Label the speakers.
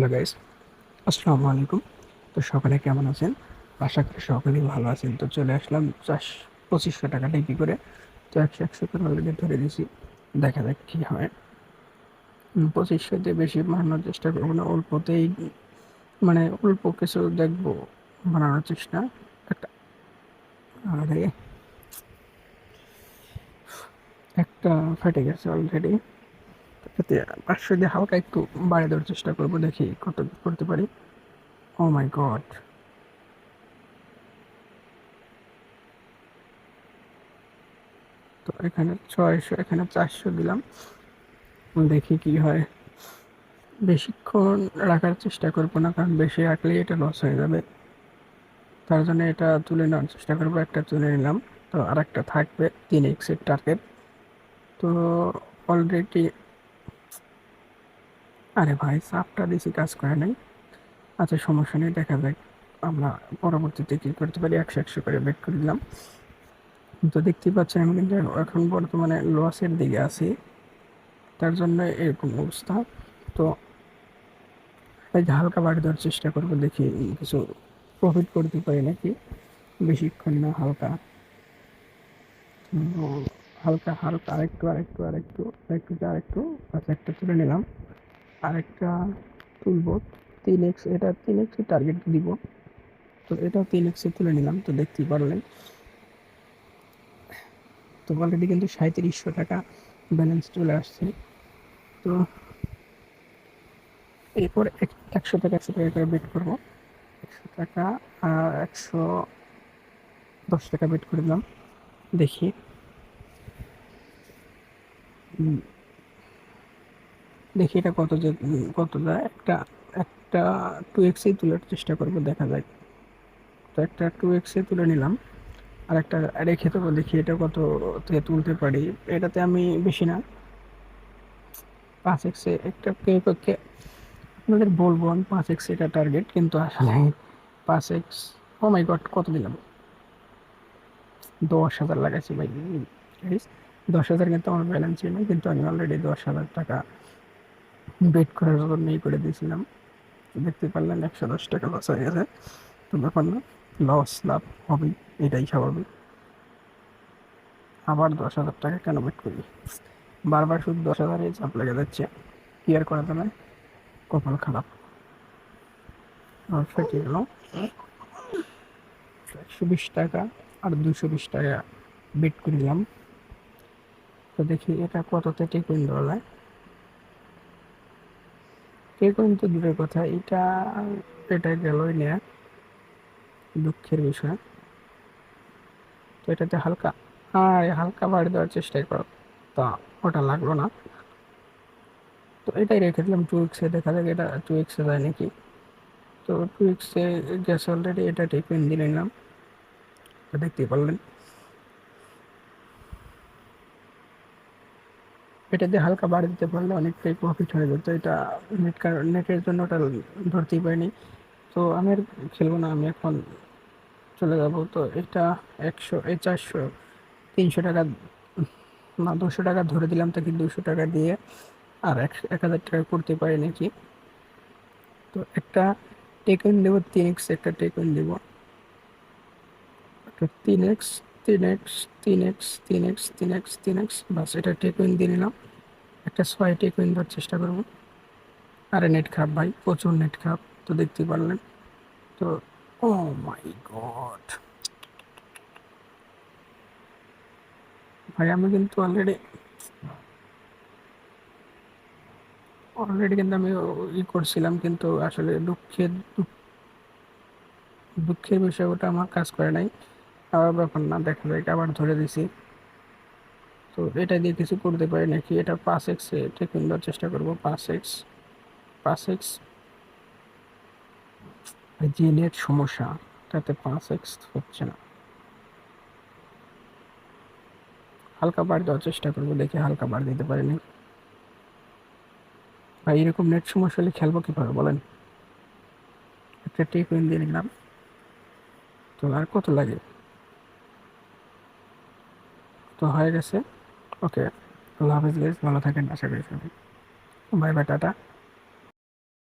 Speaker 1: Hello guys আসসালামু আলাইকুম। তো সকালে কেমন আছেন? আশা করি সকলেই ভালো আছেন। তো চলে আসলাম চাষ পঁচিশশো টাকা ডিপি করে। তো একশো একশো করে অলরেডি ধরে দিছি। দেখা যাক কী হয়। পঁচিশশোতে বেশি বানানোর চেষ্টা করব না। অল্পতেই মানে অল্প কিছু দেখব বানানোর চেষ্টা। একটা, আরে, একটা ফেটে গেছে অলরেডি এতে পাঁচশো দিয়ে হালকা একটু বাড়িয়ে দেওয়ার চেষ্টা করব, দেখি কত করতে পারি। ও মাই গড তো এখানে ছয়শো, এখানে চারশো দিলাম। দেখি কি হয়। বেশিক্ষণ রাখার চেষ্টা করব না, কারণ বেশি রাখলেই এটা লস হয়ে যাবে। তার জন্য এটা তুলে নেওয়ার চেষ্টা করব, একটা তুলে নিলাম। তো আর একটা থাকবে, তিন এক্সের টার্গেট তো অলরেডি আরে ভাই, সাপটা বেশি কাজ করে নাই। আচ্ছা সমস্যা নেই, দেখা যাক। আমরা পরবর্তীতে কী করতে পারি? একশো একশো করে বেট করে দিলাম। তো দেখতেই পাচ্ছেন, আমি কিন্তু এখন বর্তমানে লসের দিকে আছি। তার জন্য এরকম অবস্থা। তো এই যে হালকা বাড়ি দেওয়ার চেষ্টা করব, দেখি কিছু প্রফিট করতে পারি নাকি। বেশিক্ষণ না, হালকা। হালকা হালকা আরেকটু আরেকটু আরেকটু আরেকটু আরেকটু আচ্ছা একটা তুলে নিলাম। আরেকটা তুলবো, তিন এক্স এটা তিন এক্স টার্গেট দিব। তো এটা তিন এক্সে তুলে নিলাম, তো দেখতেই পারলেন। তো অলরেডি কিন্তু সাঁত্রিশশো টাকা ব্যালেন্স চলে আসছে। তো এরপর এক- একশো টাকা একশো টাকা করে বেট করব। একশো টাকা একশো দশ টাকা বেট করে দিলাম। দেখি। দেখি এটা কত যে উম, কত যায় একটা একটা টু এক্সেই তোলার চেষ্টা করব দেখা যায় তো একটা টু এক্সে তুলে নিলাম। আর একটা রেখে দেবো দেখি এটা কত থেকে তুলতে পারি। এটাতে আমি বেশি না। পাঁচ এক্সে একটা পক্ষে আপনাদের বলব আমি পাঁচ এক্স এটা টার্গেট কিন্তু আসলে পাঁচ এক্স ও মাই গড কত দিলাম? দশ হাজার লাগাইছি ভাই। দশ হাজার কিন্তু আমার ব্যালেন্সই নেই কিন্তু আমি অলরেডি দশ হাজার টাকা বেট করার জন্য ই করে দিয়েছিলাম। দেখতে পারলেন একশো দশ টাকা লস হয়ে গেছে। তো ব্যাপার না লস লাভ হবেই, এটাই স্বাভাবিক। আবার দশ হাজার টাকা কেন বেট করি বারবার শুধু দশ হাজারে চাপ লেগে যাচ্ছে। কি আর করা যাবে? কপাল খারাপ। আর ফেটে গেল একশো বিশ টাকা আর দুশো বিশ টাকা বেট করলাম। তো দেখি এটা কততে টেকুইন ডলার তো দূরের কথা, এটা এটা গেলই না, দুঃখের বিষয়। তো এটাতে হালকা, আর হালকা বাড়ি দেওয়ার চেষ্টাই করো। তা, ওটা লাগল না। তো এটাই রেখে দিলাম টু এক্সে দেখা যাক এটা টু এক্সে যায় নাকি। তো টু এক্সে গেছে অলরেডি এটা টেকুইন দিয়ে নিলাম। তো দেখতেই পারলেন। এটা দিয়ে হালকা বাড়ি দিতে পারলে অনেকটাই প্রফিট হয়ে যেত এটা নেট নেটের জন্য ওটা ধরতেই পারিনি। তো আমি আর খেলব না, আমি এখন চলে যাব। তো এটা একশো, এই চারশো, তিনশো টাকা, না, দুশো টাকা ধরে দিলাম তাকে দুশো টাকা দিয়ে। আর এক এক হাজার টাকা করতে পারি নাকি? তো একটা টেকন দেবো, তিন এক্স একটা টেকন দেবো। তিন এক্স তিন এক্স তিন এক্স তিন এক্স তিন এক্স তিন এক্স বাস, এটা টেকন দিয়ে নিলাম। একটা ছয় টেকন দেওয়ার চেষ্টা করব। আরে নেট খারাপ ভাই, প্রচুর নেট খারাপ, তো দেখতে পারলেন। তো, ও মাই গড। ভাই, আমি কিন্তু অলরেডি অলরেডি কিন্তু আমি ই করছিলাম, কিন্তু আসলে দুঃখের দুঃখ- দুঃখের বিষয় ওটা আমার কাজ করে নাই। আবার ব্যাপার না দেখা যায় আবার ধরে দিছি। তো এটা দিয়ে কিছু করতে পারি নাকি? এটা পাঁচ এক্সে টেকিং দেওয়ার চেষ্টা করব, পাঁচ এক্স পাঁচ এক্স যে নেট সমস্যা, তাতে পাঁচ এক্স হচ্ছে না। হালকা বার দেওয়ার চেষ্টা করব, দেখি হালকা বার দিতে পারিনি ভাই, এরকম নেট সমস্যা হলে খেলব কীভাবে বলেন? একটা টেক উইন দিয়ে নিলাম। তো আর কত লাগে? তো হয়ে গেছে। ওকে আল্লাহ হাফিজ গাইজ ভালো থাকেন আশা করি বাই বাই টাটা।